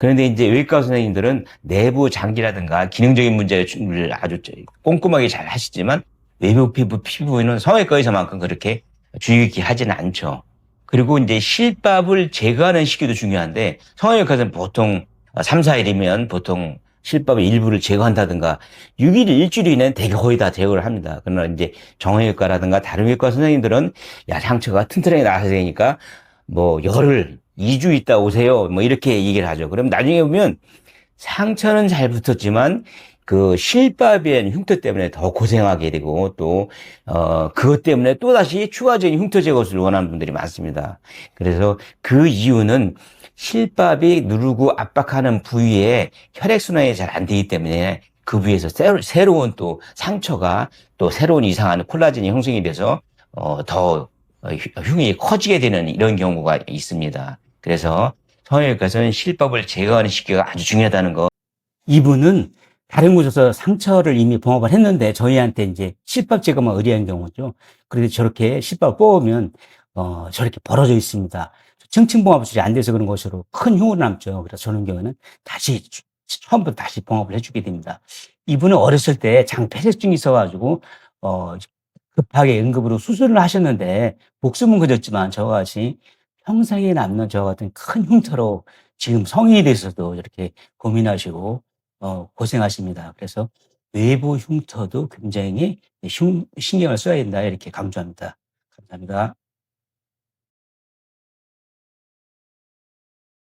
그런데 이제 외과 선생님들은 내부 장기라든가 기능적인 문제를 아주 꼼꼼하게 잘 하시지만 외부 피부, 피부에는 성형외과에서만큼 그렇게 주의 깊게 하지는 않죠. 그리고 이제 실밥을 제거하는 시기도 중요한데 성형외과에서는 보통 3, 4일이면 보통 실밥의 일부를 제거한다든가 6일, 일주일 이내는 대개 거의 다 제거를 합니다. 그러나 이제 정형외과라든가 다른 외과 선생님들은 야, 상처가 튼튼하게 나서야 되니까 뭐 열흘, 2주 있다 오세요. 뭐 이렇게 얘기를 하죠. 그럼 나중에 보면 상처는 잘 붙었지만 그 실밥의 흉터 때문에 더 고생하게 되고 또, 어, 그것 때문에 또 다시 추가적인 흉터 제거술을 원하는 분들이 많습니다. 그래서 그 이유는 실밥이 누르고 압박하는 부위에 혈액 순환이 잘 안 되기 때문에 그 부위에서 새로, 새로운 또 상처가 또 새로운 이상한 콜라겐이 형성이 돼서 어, 더 흉- 흉이 커지게 되는 이런 경우가 있습니다. 그래서 성형외과에서는 실밥을 제거하는 시기가 아주 중요하다는 거 이분은 다른 곳에서 상처를 이미 봉합을 했는데 저희한테 이제 실밥 제거만 의뢰한 경우죠. 그런데 저렇게 실밥을 뽑으면 어, 저렇게 벌어져 있습니다. 층층 봉합술이 안 돼서 그런 것으로 큰 흉으로 남죠. 그래서 저런 경우는 다시 주- 처음부터 다시 봉합을 해주게 됩니다. 이분은 어렸을 때 장폐색증이 있어가지고 어, 급하게 응급으로 수술을 하셨는데 목숨은 그졌지만 저와 같이 평생에 남는 저와 같은 큰 흉터로 지금 성인이 돼서도 이렇게 고민하시고 어, 고생하십니다. 그래서 외부 흉터도 굉장히 흉- 신경을 써야 된다 이렇게 강조합니다. 감사합니다.